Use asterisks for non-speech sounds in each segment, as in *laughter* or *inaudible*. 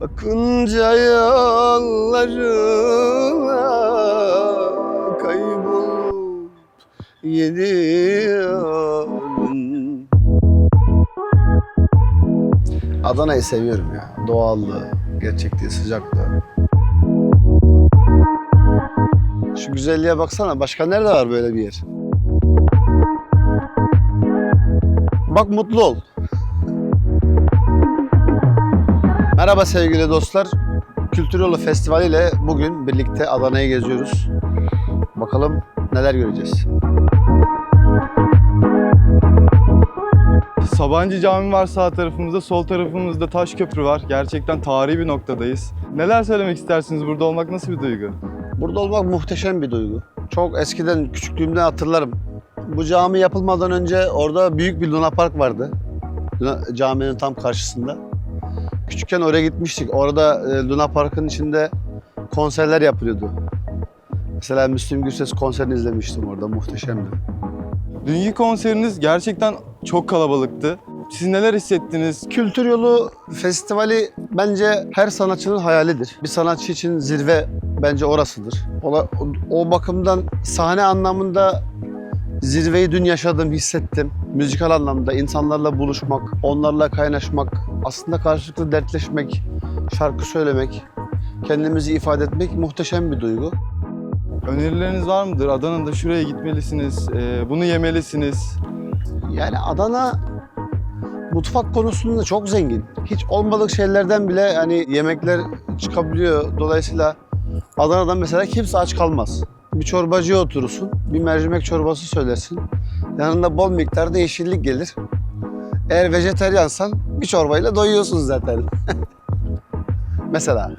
Bakınca yollarına kaybolup gidiyorum. Adana'yı seviyorum ya. Doğallığı, gerçekliği, sıcaklığı. Şu güzelliğe baksana. Başka nerede var böyle bir yer? Bak mutlu ol. Merhaba sevgili dostlar. Kültür Yolu Festivali ile bugün birlikte Adana'yı geziyoruz. Bakalım neler göreceğiz. Sabancı Cami var sağ tarafımızda, sol tarafımızda Taş Köprü var. Gerçekten tarihi bir noktadayız. Neler söylemek istersiniz? Burada olmak nasıl bir duygu? Burada olmak muhteşem bir duygu. Çok eskiden, küçüklüğümden hatırlarım. Bu cami yapılmadan önce orada büyük bir Luna Park vardı. Caminin tam karşısında. Küçükken oraya gitmiştik. Orada e, Luna Park'ın içinde konserler yapılıyordu. Mesela Müslüm Gürses konserini izlemiştim orada. Muhteşemdi. Dünkü konseriniz gerçekten çok kalabalıktı. Siz neler hissettiniz? Kültür Yolu Festivali bence her sanatçının hayalidir. Bir sanatçı için zirve bence orasıdır. O, o, o bakımdan sahne anlamında zirveyi dün yaşadım, hissettim. Müzikal anlamda insanlarla buluşmak, onlarla kaynaşmak, aslında karşılıklı dertleşmek, şarkı söylemek, kendimizi ifade etmek muhteşem bir duygu. Önerileriniz var mıdır? Adana'da şuraya gitmelisiniz, e, bunu yemelisiniz. Yani Adana mutfak konusunda çok zengin. Hiç olmadık şeylerden bile hani yemekler çıkabiliyor. Dolayısıyla Adana'da mesela kimse aç kalmaz. Bir çorbacıya oturursun, bir mercimek çorbası söylersin. Yanında bol miktarda yeşillik gelir. Eğer vejeteryansan bir çorbayla doyuyorsun zaten. *laughs* mesela.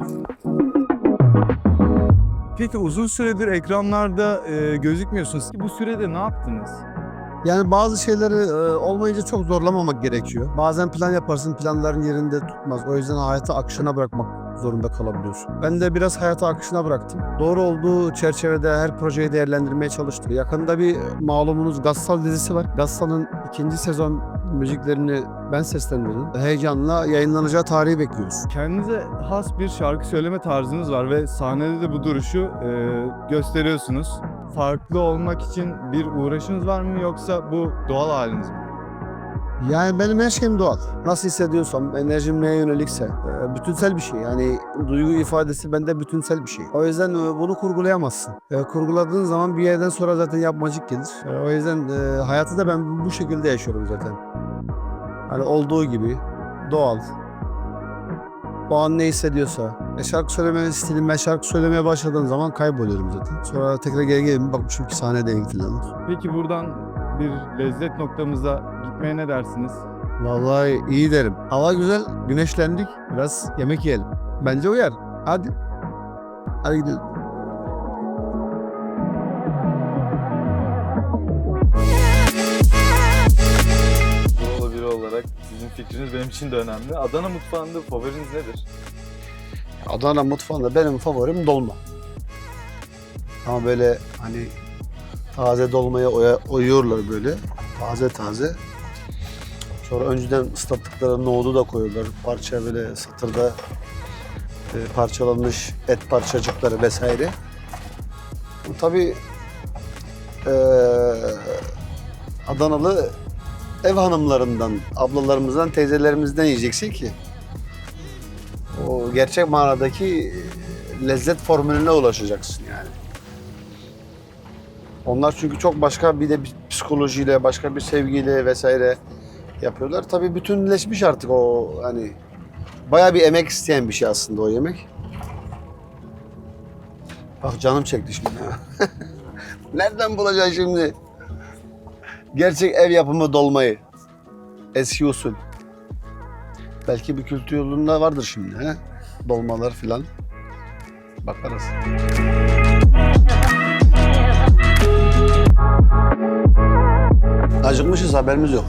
Peki uzun süredir ekranlarda e, gözükmüyorsunuz. Bu sürede ne yaptınız? Yani bazı şeyleri e, olmayınca çok zorlamamak gerekiyor. Bazen plan yaparsın planların yerinde tutmaz. O yüzden hayatı akışına bırakmak zorunda kalabiliyorsun. Ben de biraz hayatı akışına bıraktım. Doğru olduğu çerçevede her projeyi değerlendirmeye çalıştım. Yakında bir malumunuz Gassal dizisi var. Gassal'ın ikinci sezon müziklerini ben seslendirdim. Heyecanla yayınlanacağı tarihi bekliyoruz. Kendinize has bir şarkı söyleme tarzınız var ve sahnede de bu duruşu e, gösteriyorsunuz. Farklı olmak için bir uğraşınız var mı yoksa bu doğal haliniz mi? Yani benim her şeyim doğal. Nasıl hissediyorsam, enerjim neye yönelikse e, bütünsel bir şey. Yani duygu ifadesi bende bütünsel bir şey. O yüzden e, bunu kurgulayamazsın. E, Kurguladığın zaman bir yerden sonra zaten yapmacık gelir. O yüzden hayatı da ben bu şekilde yaşıyorum zaten. Hani olduğu gibi doğal. O an ne hissediyorsa. E şarkı söyleme stilim ben şarkı söylemeye başladığım zaman kayboluyorum zaten. Sonra tekrar geri gelip bakmışım ki sahnede ilgilenir. Peki buradan bir lezzet noktamıza gitmeye ne dersiniz? Vallahi iyi derim. Hava güzel, güneşlendik. Biraz yemek yiyelim. Bence uyar. Hadi. Hadi gidelim. Fikriniz benim için de önemli. Adana mutfağında favoriniz nedir? Adana mutfağında benim favorim dolma. Ama böyle hani taze dolmaya oya, oyuyorlar böyle. Taze taze. Sonra önceden ıslattıkları nohudu da koyuyorlar. Parça böyle satırda e, parçalanmış et parçacıkları vesaire. Bu tabii e, Adanalı ev hanımlarından, ablalarımızdan, teyzelerimizden yiyeceksin ki o gerçek manadaki lezzet formülüne ulaşacaksın yani. Onlar çünkü çok başka bir de bir psikolojiyle, başka bir sevgiyle vesaire yapıyorlar. Tabii bütünleşmiş artık o hani bayağı bir emek isteyen bir şey aslında o yemek. Bak canım çekti şimdi. *laughs* Nereden bulacaksın şimdi? Gerçek ev yapımı dolmayı. Eski usul. Belki bir kültür yolunda vardır şimdi. He? Dolmalar filan. Bakarız. Acıkmışız haberimiz yok.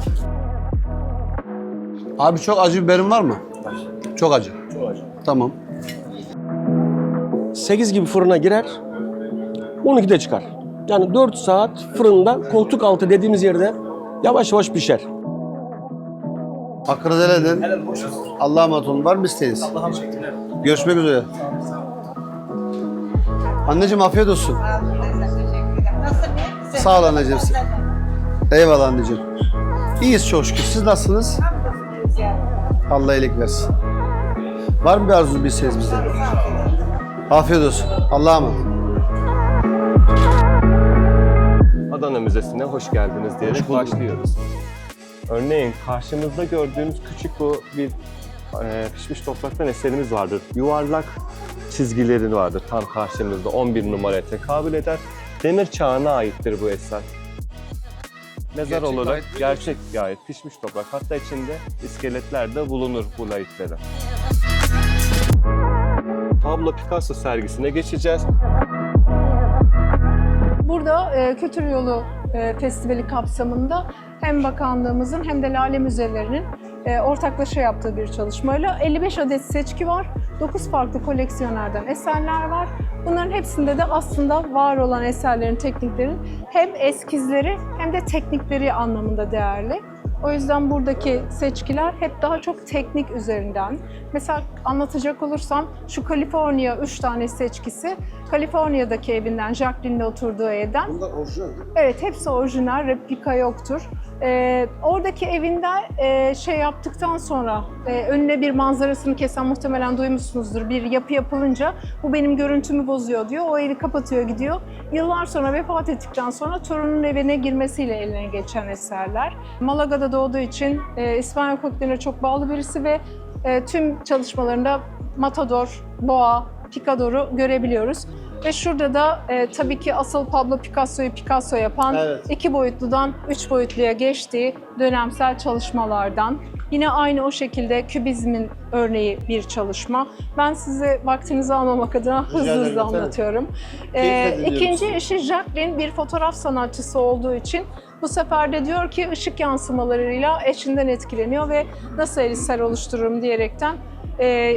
Abi çok acı biberin var mı? Çok acı. Çok acı. Tamam. 8 gibi fırına girer, 12'de çıkar. Yani 4 saat fırında koltuk altı dediğimiz yerde yavaş yavaş pişer. Hakkınızı helal edin. Allah'a emanet olun. Var mı isteğiniz? Allah'a teşekkürler. Görüşmek üzere. Anneciğim afiyet olsun. Sağ ol anneciğim. Eyvallah anneciğim. İyiyiz çok şükür. Siz nasılsınız? Allah iyilik versin. Var mı bir arzunuz bir isteğiniz bizden? Afiyet olsun. Allah'a emanet. Adana Müzesi'ne hoş geldiniz diyerek başlıyoruz. Örneğin karşımızda gördüğünüz küçük bu bir e, pişmiş topraktan eserimiz vardır. Yuvarlak çizgileri vardır tam karşımızda 11 numaraya tekabül eder. Demir çağına aittir bu eser. Mezar Gerçek olarak mi? gerçek ait pişmiş toprak. Hatta içinde iskeletler de bulunur bu layıkların. Pablo Picasso sergisine geçeceğiz. Burada e, Kültür Yolu e, Festivali kapsamında hem bakanlığımızın hem de Lale Müzelerinin e, ortaklaşa yaptığı bir çalışmayla 55 adet seçki var. 9 farklı koleksiyonerden eserler var. Bunların hepsinde de aslında var olan eserlerin, tekniklerin hem eskizleri hem de teknikleri anlamında değerli. O yüzden buradaki seçkiler hep daha çok teknik üzerinden. Mesela anlatacak olursam şu Kaliforniya 3 tane seçkisi Kaliforniya'daki evinden, Jacqueline'le oturduğu evden. Bunlar orijinal Evet, hepsi orijinal, replika yoktur. Ee, oradaki evinde e, şey yaptıktan sonra, e, önüne bir manzarasını kesen muhtemelen duymuşsunuzdur. Bir yapı yapılınca bu benim görüntümü bozuyor diyor. O evi kapatıyor gidiyor. Yıllar sonra vefat ettikten sonra torunun evine girmesiyle eline geçen eserler. Malaga'da doğduğu için e, İspanyol köklerine çok bağlı birisi ve e, tüm çalışmalarında Matador, Boğa, Picador'u görebiliyoruz. Ve şurada da e, tabii ki asıl Pablo Picasso'yu Picasso yapan Evet. iki boyutludan üç boyutluya geçtiği dönemsel çalışmalardan. Yine aynı o şekilde kübizmin örneği bir çalışma. Ben size vaktinizi almamak adına hızlı hızlı efendim. anlatıyorum. Ee, ikinci işi Jacqueline bir fotoğraf sanatçısı olduğu için bu sefer de diyor ki ışık yansımalarıyla eşinden etkileniyor ve nasıl eser oluştururum diyerekten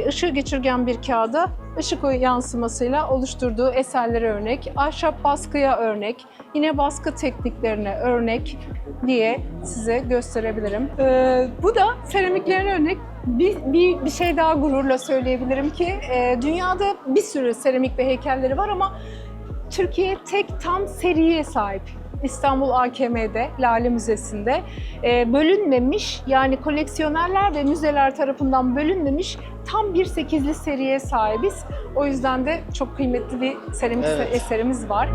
ışığı geçirgen bir kağıda ışık yansımasıyla oluşturduğu eserlere örnek, ahşap baskıya örnek, yine baskı tekniklerine örnek diye size gösterebilirim. Ee, bu da seramiklerine örnek. Bir, bir, bir şey daha gururla söyleyebilirim ki e, dünyada bir sürü seramik ve heykelleri var ama Türkiye tek tam seriye sahip. İstanbul AKM'de, Lale Müzesi'nde e, bölünmemiş yani koleksiyonerler ve müzeler tarafından bölünmemiş tam bir sekizli seriye sahibiz. O yüzden de çok kıymetli bir seramik Evet. eserimiz var.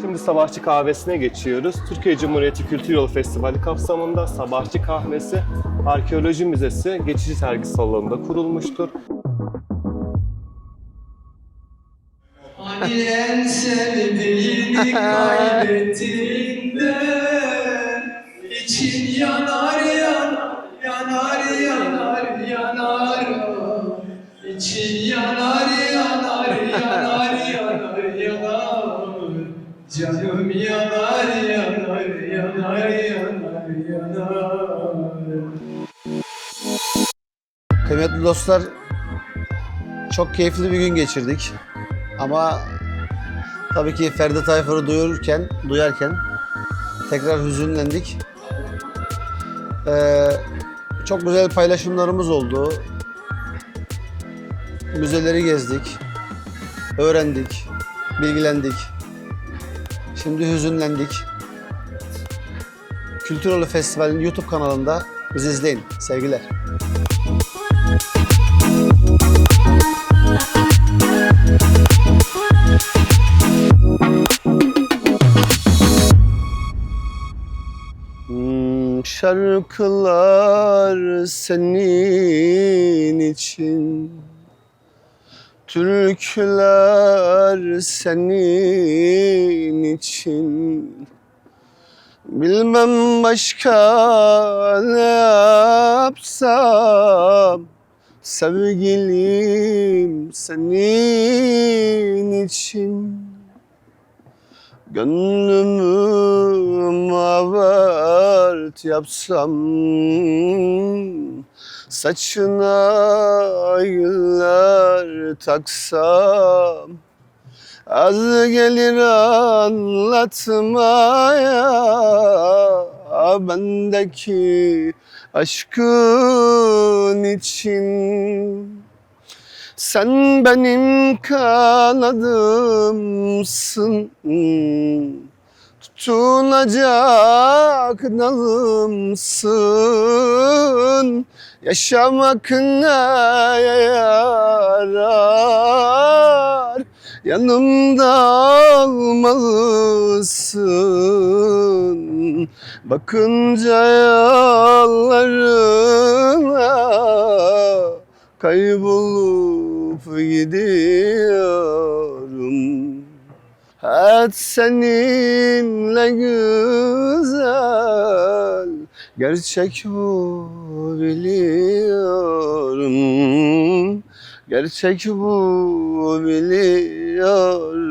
Şimdi Sabahçı Kahvesi'ne geçiyoruz. Türkiye Cumhuriyeti Kültür Yolu Festivali kapsamında Sabahçı Kahvesi Arkeoloji Müzesi geçici sergi salonunda kurulmuştur. Hani en sevdiğini *laughs* kaybettiğinde için yanar yanar yanar yanar yanar. İçin yanar yanar yanar yanar yanar. Canım yanar yanar yanar yanar yanar. Kıymetli dostlar, çok keyifli bir gün geçirdik. Ama tabii ki Ferdi Tayfur'u duyururken, duyarken tekrar hüzünlendik. Ee, çok güzel paylaşımlarımız oldu. Müzeleri gezdik, öğrendik, bilgilendik. Şimdi hüzünlendik. Kültürolu Festival'in YouTube kanalında bizi izleyin. Sevgiler. Şarkılar senin için. Türküler senin için. Bilmem başka ne yapsam Sevgilim senin için. Gönlümü mavert yapsam Saçına güller taksam Az gelir anlatmaya bendeki aşkın için. Sen benim kanadımsın Tutunacak dalımsın Yaşamak neye yarar? Yanımda olmalısın Bakınca yollarına Kaybolup gidiyorum Hayat seninle güzel. Gerçek bu biliyorum. Gerçek bu biliyorum